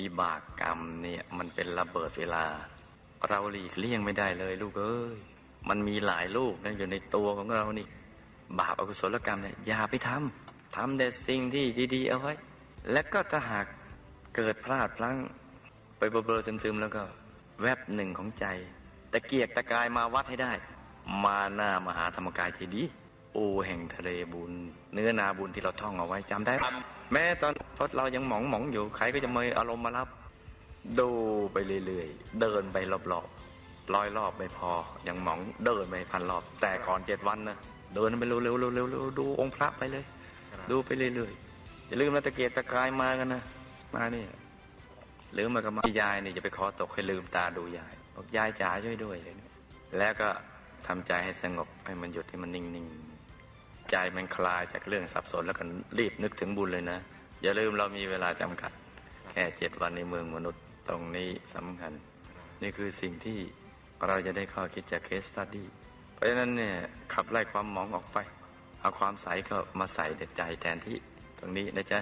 วิบากกรรมเนี่ยมันเป็นระเบิดเวลา เราหลีกเลี่ยงไม่ได้เลยลูกเอ้ยมันมีหลายลูกนั่นอยู่ในตัวของเรานี่ บาปอกุศลกรรมเนี่ยอย่าไปทำทำแต่สิ่งที่ดีๆเอาไว้ และก็ถ้าหากเกิดพลาดพลั้งไปเบลอๆซึมๆแล้วก็ แวบหนึ่งของใจตะเกียกตะกายมาวัดให้ได้ มาหน้ามหาธรรมกายทีดี อแห่งทะเลบุญ เนื้อนาบุญที่เราท่องเอาไว้จำได้ปะแม้ตอนพอเรายังหมองหมองๆอยู่ใครก็จะมาอารมณ์มารับ ดูไปเรื่อยๆ เดินไปรอบๆร้อยรอบไม่พอ ยังหมองเดินไปพันรอบ แต่ก่อนเจ็ดวันนะเดินไปเร็วๆเร็วๆเร็วๆดูองค์พระไปเลย ดูไปเรื่อยๆอย่าลืมนะตะเกียกตะกายมากันนะมาเนี่ยหรือมากับมายายนี่จะไปขอตกให้ลืมตาดูยายบอกยายจ๋าช่วยด้วยเลยเนี่ยแล้วก็ทำใจให้สงบให้มันหยุดให้มันนิ่งๆ ใจมันคลายจากเรื่องสับสนแล้วก็รีบนึกถึงบุญเลยนะ อย่าลืมเรามีเวลาจำกัด แค่เจ็ดวันในเมืองมนุษย์ตรงนี้สำคัญ นี่คือสิ่งที่เราจะได้ข้อคิดจากเคสตัดดี้เพราะฉะนั้นเนี่ยขับไล่ความหมองออกไป เอาความใสก็มาใส่ในใจแทนที่ตรงนี้นะจ๊ะ